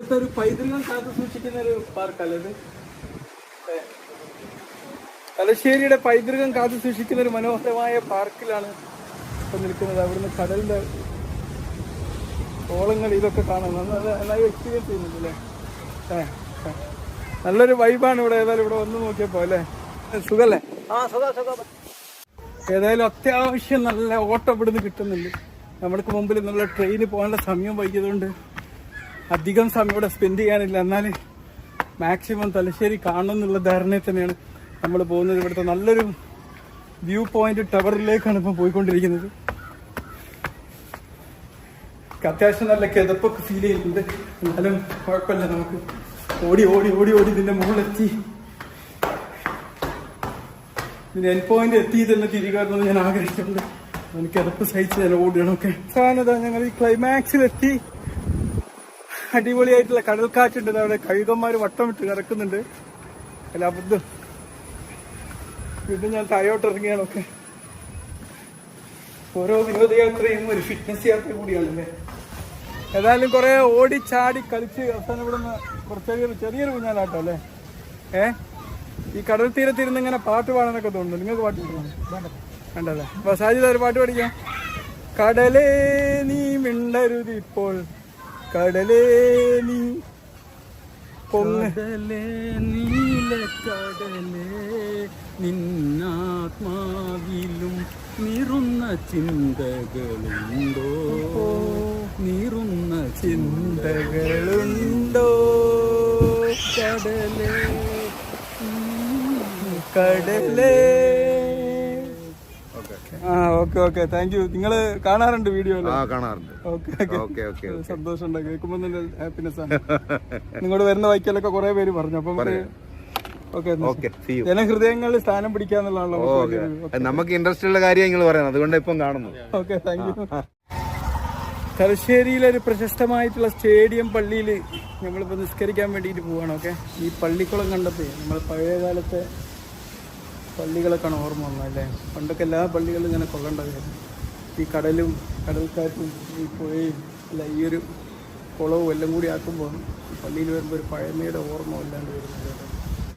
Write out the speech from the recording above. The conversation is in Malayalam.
ഒരു പൈതൃകം കാത്തു സൂക്ഷിക്കുന്ന ഒരു പാർക്കല്ലേ ഇത്. തലശ്ശേരിയുടെ പൈതൃകം കാത്തു സൂക്ഷിക്കുന്ന ഒരു മനോഹരമായ പാർക്കിലാണ് ഇപ്പൊ നിൽക്കുന്നത്. അവിടുന്ന് കടലിന്റെ ഓളങ്ങൾ ഇതൊക്കെ കാണാൻ നന്നായി എക്സ്പീരിയൻസ് ചെയ്യുന്നുണ്ടല്ലേ. നല്ലൊരു വൈബാണ് ഇവിടെ. ഏതായാലും ഇവിടെ വന്ന് നോക്കിയപ്പോ അല്ലേ? സുഖല്ലേ? ആ സുഖം സുഖം. ഏതായാലും അത്യാവശ്യം നല്ല ഓട്ടം ഇവിടുന്ന് കിട്ടുന്നുണ്ട്. നമ്മൾക്ക് മുമ്പിൽ നല്ല ട്രെയിന് പോകാനുള്ള സമയം വൈകിയതുകൊണ്ട് അധികം സമയം ഇവിടെ സ്പെൻഡ് ചെയ്യാനില്ല. എന്നാൽ മാക്സിമം തലശ്ശേരി കാണണം എന്നുള്ള ധാരണയിൽ തന്നെയാണ് നമ്മൾ പോകുന്നത്. ഇവിടുത്തെ നല്ലൊരു വ്യൂ പോയിന്റ് ടവറിലേക്കാണ് ഇപ്പം പോയിക്കൊണ്ടിരിക്കുന്നത്. അത്യാവശ്യം നല്ല കിതപ്പൊക്കെ ഫീൽ ചെയ്യുന്നുണ്ട്. എന്നാലും കുഴപ്പമില്ല. നമുക്ക് ഓടി ഓടി ഓടി ഓടി ഇതിന്റെ മുകളിലെത്തി. ഇതിന്റെ എൻ പോയിന്റ് എത്തി തന്നെ തിരികെ ഞാൻ ആഗ്രഹിച്ചിട്ടുണ്ട്. എനിക്ക് കിതപ്പ് സഹിച്ച് ഞാൻ ഓടിയണമൊക്കെ സാധനത ഞങ്ങൾ ഈ ക്ലൈമാക്സിലെത്തി അടിപൊളിയായിട്ടുള്ള കടൽക്കാറ്റുണ്ട്. അവിടെ കഴുകന്മാർ വട്ടം ഇട്ട് കിടക്കുന്നുണ്ട് അല്ല വീണ്ടും ഞാൻ താഴോട്ട് ഇറങ്ങിയാണൊക്കെ ഓരോ വിനോദയാത്രയും ഒരു ഫിറ്റ്നസ് യാത്ര കൂടിയാണല്ലേ ഏതായാലും കുറെ ഓടി ചാടി കളിച്ച് അവസാനം ഇവിടെ നിന്ന് കുറച്ചൊരു ചെറിയൊരു കുഞ്ഞാലാട്ടോ അല്ലേ? ഏ? ഈ കടൽ തീരത്തിരുന്ന് ഇങ്ങനെ പാട്ട് പാടാനൊക്കെ തോന്നുന്നു. നിങ്ങൾക്ക് പാട്ട് പാടുന്നു വേണ്ടല്ലേ? അപ്പൊ സാജിത ഒരു പാട്ട് പഠിക്കാം. കടലേ നീ മിണ്ടരുതിപ്പോൾ. കടലേ നീ കടലേ നീലക്കടലേ നിന്നാത്മാവിലും നിറുന്ന ചിന്തകളുണ്ടോ? നിറുന്ന ചിന്തകളുണ്ടോ? കടലേ കടലേ. ഓക്കെ. ഓക്കെ താങ്ക് യു നിങ്ങൾ കാണാറുണ്ട് വീഡിയോ കാണാറുണ്ട്. സന്തോഷം ഉണ്ട് കേൾക്കുമ്പോൾ തന്നെ ഹാപ്പിനെസ് ആണ്. നിങ്ങളോട് വരുന്ന വൈക്കലൊക്കെ കുറെ പേര് പറഞ്ഞു. അപ്പം ജനഹൃദയങ്ങളിൽ സ്ഥാനം പിടിക്കാന്നുള്ളതാണല്ലോ നമുക്ക് ഇൻട്രസ്റ്റ് ഉള്ള കാര്യം നിങ്ങൾ പറയുന്നത് അതുകൊണ്ട് ഇപ്പം കാണുന്നു ഓക്കെ താങ്ക് യു തലശ്ശേരിയിലെ ഒരു പ്രശസ്തമായിട്ടുള്ള സ്റ്റേഡിയം പള്ളിയിൽ നമ്മളിപ്പോൾ നിസ്കരിക്കാൻ വേണ്ടിയിട്ട് പോവാണ്. ഓക്കെ? ഈ പള്ളിക്കുളം കണ്ടപ്പോൾ നമ്മൾ പഴയ കാലത്തെ പള്ളികളൊക്കെയാണ് ഓർമ്മ വന്നല്ലേ പണ്ടൊക്കെ എല്ലാ പള്ളികളും ഇങ്ങനെ കൊള്ളണ്ടായിരുന്നു ഈ കടലും കടൽക്കാറ്റും ഈ പുഴയും അല്ല ഈ ഒരു കുളവും എല്ലാം കൂടി ആക്കുമ്പോൾ പള്ളിയിൽ വരുമ്പോൾ ഒരു പഴമയുടെ ഓർമ്മ വല്ലാണ്ട് വരുന്നുണ്ട്.